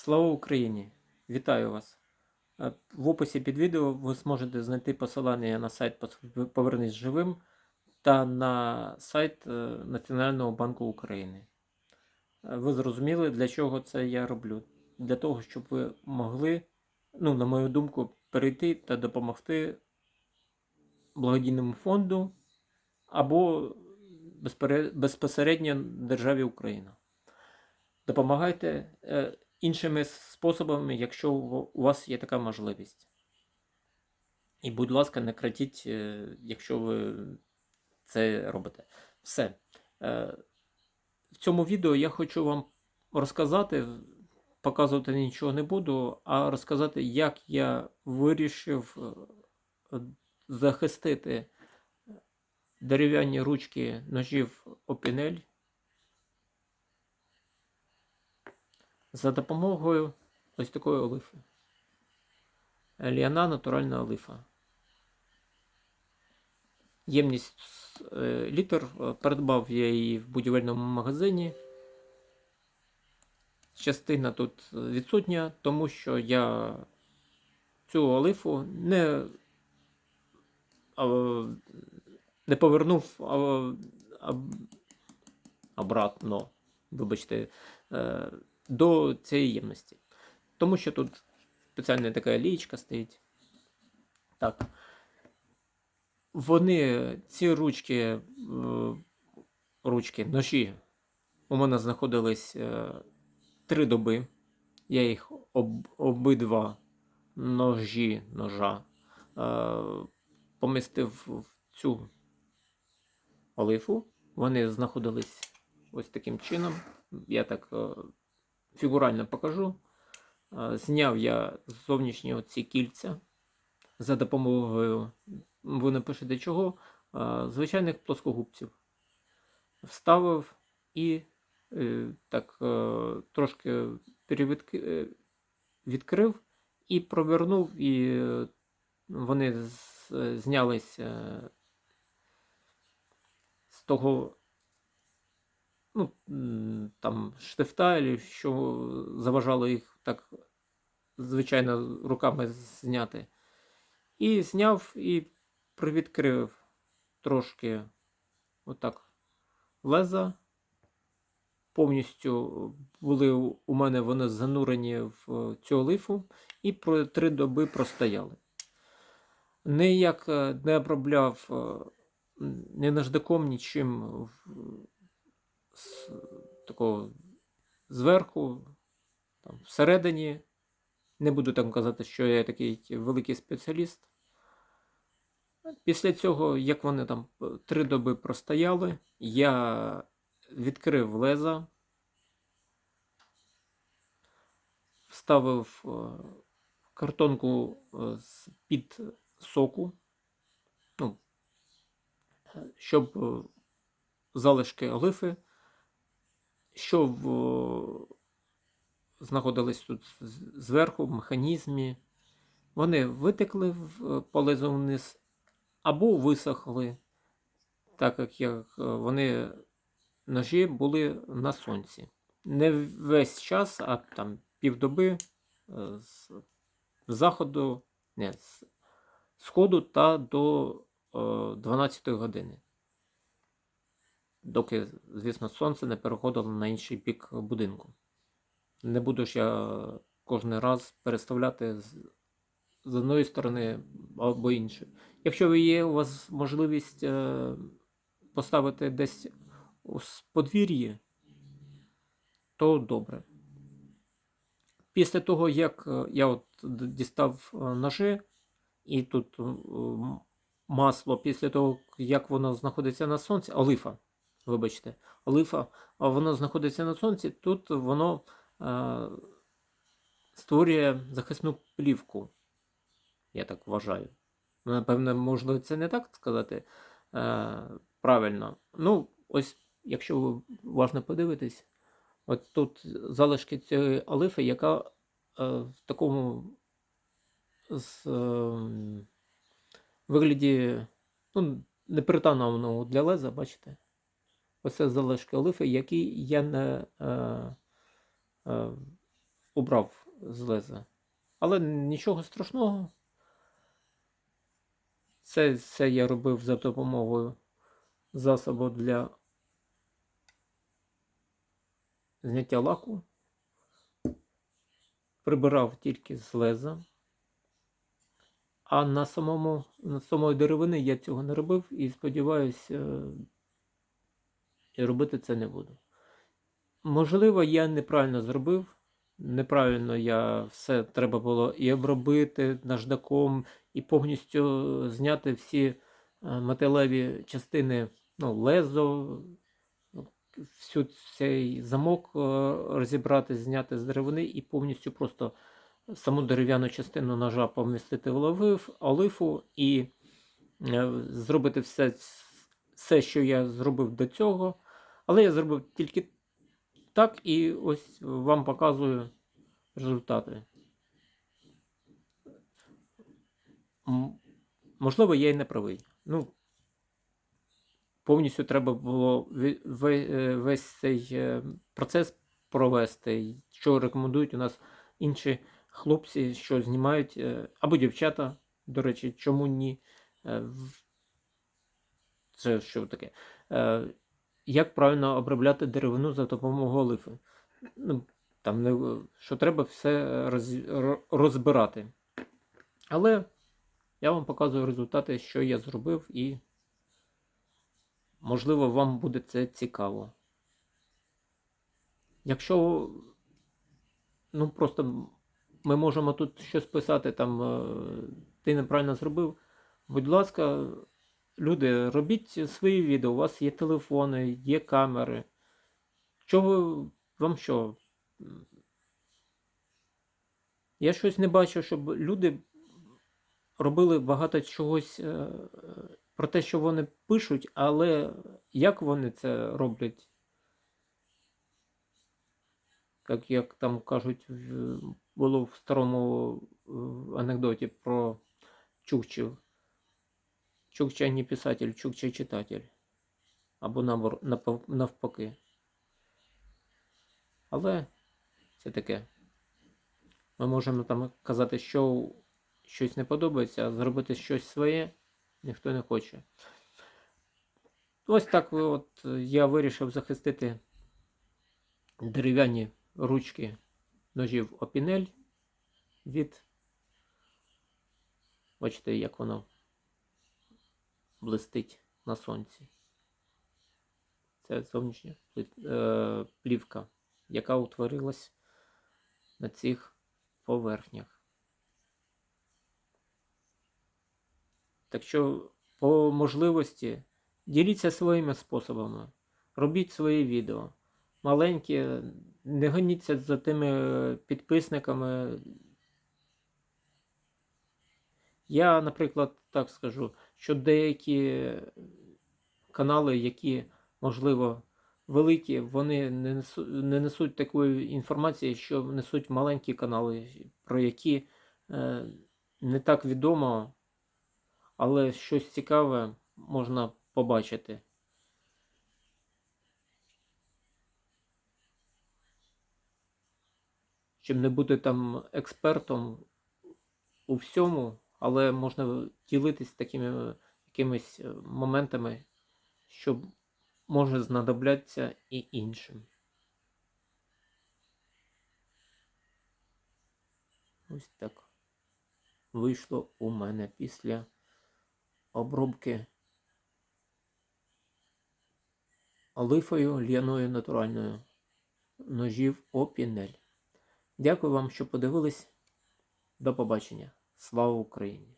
Слава Україні! Вітаю вас! Е, В описі під відео ви зможете знайти посилання на сайт «Пос- Повернись живим та на сайт е, Національного банку України. Е, Ви зрозуміли, для чого це я роблю? Для того, щоб ви могли, ну, на мою думку, перейти та допомогти благодійному фонду або безпосередньо державі Україна. Допомагайте іншими способами, якщо у вас є така можливість. І, будь ласка, не кратіть, е, якщо ви це робите. Все. Е, В цьому відео я хочу вам розказати, показувати нічого не буду, а розказати, як я вирішив е, захистити дерев'яні ручки ножів Опінель за допомогою ось такої олифи. Ліана натуральна олифа. Ємність е, літр. е, Придбав я її в будівельному магазині. Частина тут відсутня, тому що я цю олифу не, не повернув обратно, вибачте, е, до цієї ємності. Тому що тут спеціальна така лієчка стоїть. Так. Вони, ці ручки, е, ручки, ножі, у мене знаходились е, три доби. Я їх об, обидва ножі ножа е, помістив в цю олифу. Вони знаходились ось таким чином. Я так фігурально покажу. Е, Зняв я з зовнішнього ці кільця за допомогою, ви напишете чого, е, звичайних плоскогубців. Вставив і е, так трошки відкрив і провернув, і вони з- знялись е, з того ну, там штифта, що заважало їх так звичайно руками зняти. І зняв і привідкрив трошки отак леза. Повністю були у мене вони занурені в цю олифу і про три доби простояли. Ніяк е, не обробляв е, ні наждаком, нічим з такого зверху, там, всередині. Не буду там казати, що я такий великий спеціаліст. Після цього, як вони там три доби простояли, я відкрив леза, вставив е, картонку е, з-під соку, ну, е, щоб залишки олифи, що в, знаходились тут зверху в механізмі, вони витекли в по вниз або висохли, так як як е, вони ножі були на сонці. Не весь час, а там півдоби е, з заходу, не, з сходу та до е, 12 години. Доки, звісно, сонце не переходило на інший бік будинку. Не буду ж я кожен раз переставляти з, з одної сторони або іншої. Якщо є у вас можливість е, поставити десь у подвір'ї, то добре. Після того, як е, я от дістав е, ножи, і тут масло, після того, як воно знаходиться на сонці, олифа, вибачте, олифа, воно знаходиться на сонці, тут воно е, створює захисну плівку. Я так вважаю. Ну, Напевне, можливо, це не так сказати е, правильно. Ну, ось, якщо ви уважно подивитесь, от тут залишки цієї олифи, яка е, в такому з, е, вигляді ну, непритаманному для леза, бачите? Оце залишки олифи, які я не, е, е, убрав з леза. Але нічого страшного. Це все я робив за допомогою засобу для зняття лаку. Прибирав тільки з леза. А на самому на самої деревини я цього не робив і сподіваюся, і робити це не буду. Можливо, я неправильно зробив. Неправильно я все треба було і обробити наждаком, і повністю зняти всі е, металеві частини, ну, лезо, всю цей замок е, розібрати, зняти з деревини і повністю просто саму дерев'яну частину ножа помістити в олив- олифу і е, зробити все, все, що я зробив до цього. Але я зробив тільки так, і ось вам показую результати. Можливо, я і не правий. Ну, повністю треба було е, весь цей е, процес провести, що рекомендують у нас інші хлопці, що знімають, е, або дівчата, до речі, чому ні? Це що таке? Як правильно обробляти деревину за допомогою олифи? Ну, там не, що треба все роз, розбирати. Але я вам показую результати, що я зробив, і можливо вам буде це цікаво. Якщо ну просто ми можемо тут щось писати, там ти неправильно зробив. Будь ласка, люди, робіть свої відео, у вас є телефони, є камери. Чого вам що? Я щось не бачу, щоб люди робили багато чогось е, про те, що вони пишуть, але як вони це роблять? Як, як там кажуть, було в старому е, анекдоті про Чукчів. Чукча не писатель, Чукча читатель. Або навпаки. Але це таке. Ми можемо там казати, що щось не подобається, а зробити щось своє ніхто не хоче. Ось так от я вирішив захистити дерев'яні ручки ножів опінель від. Бачите, як воно блистить на сонці. Це зовнішня е, плівка, яка утворилась на цих поверхнях. Так що, по можливості, діліться своїми способами, робіть свої відео. Маленькі, не гоніться за тими підписниками. Я, наприклад, так скажу, що деякі канали, які, можливо, великі, вони не несуть, не несуть такої інформації, що несуть маленькі канали, про які е, не так відомо, але щось цікаве можна побачити. Щоб не бути там експертом у всьому, але можна ділитись такими якимись е, моментами, що може знадобляться і іншим. Ось так вийшло у мене після обробки олифою л'яною натуральною ножів опінель. Дякую вам, що подивились. До побачення. Слава Україні!